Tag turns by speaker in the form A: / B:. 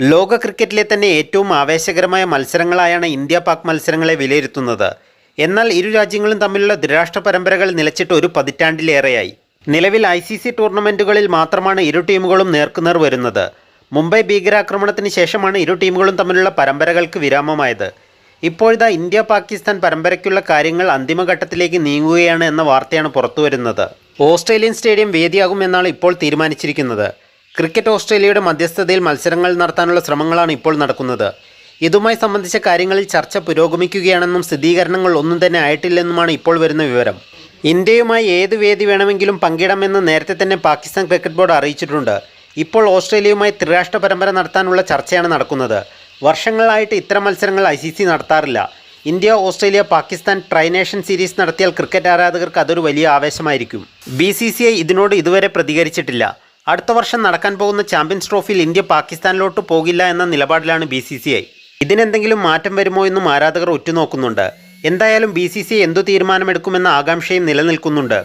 A: ലോക ക്രിക്കറ്റിലെ തന്നെ ഏറ്റവും ആവേശകരമായ മത്സരങ്ങളായാണ് ഇന്ത്യ പാക് മത്സരങ്ങളെ വിലയിരുത്തുന്നത്. എന്നാൽ ഇരു രാജ്യങ്ങളും തമ്മിലുള്ള ദ്വിരാഷ്ട്ര പരമ്പരകൾ നിലച്ചിട്ട് ഒരു പതിറ്റാണ്ടിലേറെയായി. നിലവിൽ ഐ സി സി ടൂർണമെന്റുകളിൽ മാത്രമാണ് ഇരു ടീമുകളും നേർക്കുനേർ വരുന്നത്. മുംബൈ ഭീകരാക്രമണത്തിന് ശേഷമാണ് ഇരു ടീമുകളും തമ്മിലുള്ള പരമ്പരകൾക്ക് വിരാമമായത്. ഇപ്പോഴിതാ ഇന്ത്യ പാകിസ്ഥാൻ പരമ്പരയ്ക്കുള്ള കാര്യങ്ങൾ അന്തിമഘട്ടത്തിലേക്ക് നീങ്ങുകയാണ് എന്ന വാർത്തയാണ് പുറത്തുവരുന്നത്. ഓസ്ട്രേലിയൻ സ്റ്റേഡിയം വേദിയാകുമെന്നാണ് ഇപ്പോൾ തീരുമാനിച്ചിരിക്കുന്നത്. ക്രിക്കറ്റ് ഓസ്ട്രേലിയയുടെ മധ്യസ്ഥതയിൽ മത്സരങ്ങൾ നടത്താനുള്ള ശ്രമങ്ങളാണ് ഇപ്പോൾ നടക്കുന്നത്. ഇതുമായി സംബന്ധിച്ച കാര്യങ്ങളിൽ ചർച്ച പുരോഗമിക്കുകയാണെന്നും സ്ഥിരീകരണങ്ങൾ ഒന്നും തന്നെ ആയിട്ടില്ലെന്നുമാണ് ഇപ്പോൾ വരുന്ന വിവരം. ഇന്ത്യയുമായി ഏത് വേദി വേണമെങ്കിലും പങ്കിടാമെന്ന് നേരത്തെ തന്നെ പാകിസ്ഥാൻ ക്രിക്കറ്റ് ബോർഡ് അറിയിച്ചിട്ടുണ്ട്. ഇപ്പോൾ ഓസ്ട്രേലിയയുമായി ത്രിരാഷ്ട്ര പരമ്പര നടത്താനുള്ള ചർച്ചയാണ് നടക്കുന്നത്. വർഷങ്ങളായിട്ട് ഇത്തരം മത്സരങ്ങൾ I C C നടത്താറില്ല. India Australia Pakistan tri nation series നടത്തിയാൽ ക്രിക്കറ്റ് ആരാധകർക്ക് അതൊരു വലിയ ആവേശമായിരിക്കും. ബി ഇതിനോട് ഇതുവരെ പ്രതികരിച്ചിട്ടില്ല. അടുത്ത വർഷം നടക്കാൻ പോകുന്ന ചാമ്പ്യൻസ് ട്രോഫിയിൽ ഇന്ത്യ പാകിസ്ഥാനിലോട്ട് പോകില്ല എന്ന നിലപാടിലാണ് ബി സി സി ഐ. ഇതിനെന്തെങ്കിലും മാറ്റം വരുമോ എന്നും ആരാധകർ ഉറ്റുനോക്കുന്നുണ്ട്. എന്തായാലും ബി സി സി ഐ എന്തു തീരുമാനമെടുക്കുമെന്ന ആകാംക്ഷയും നിലനിൽക്കുന്നുണ്ട്.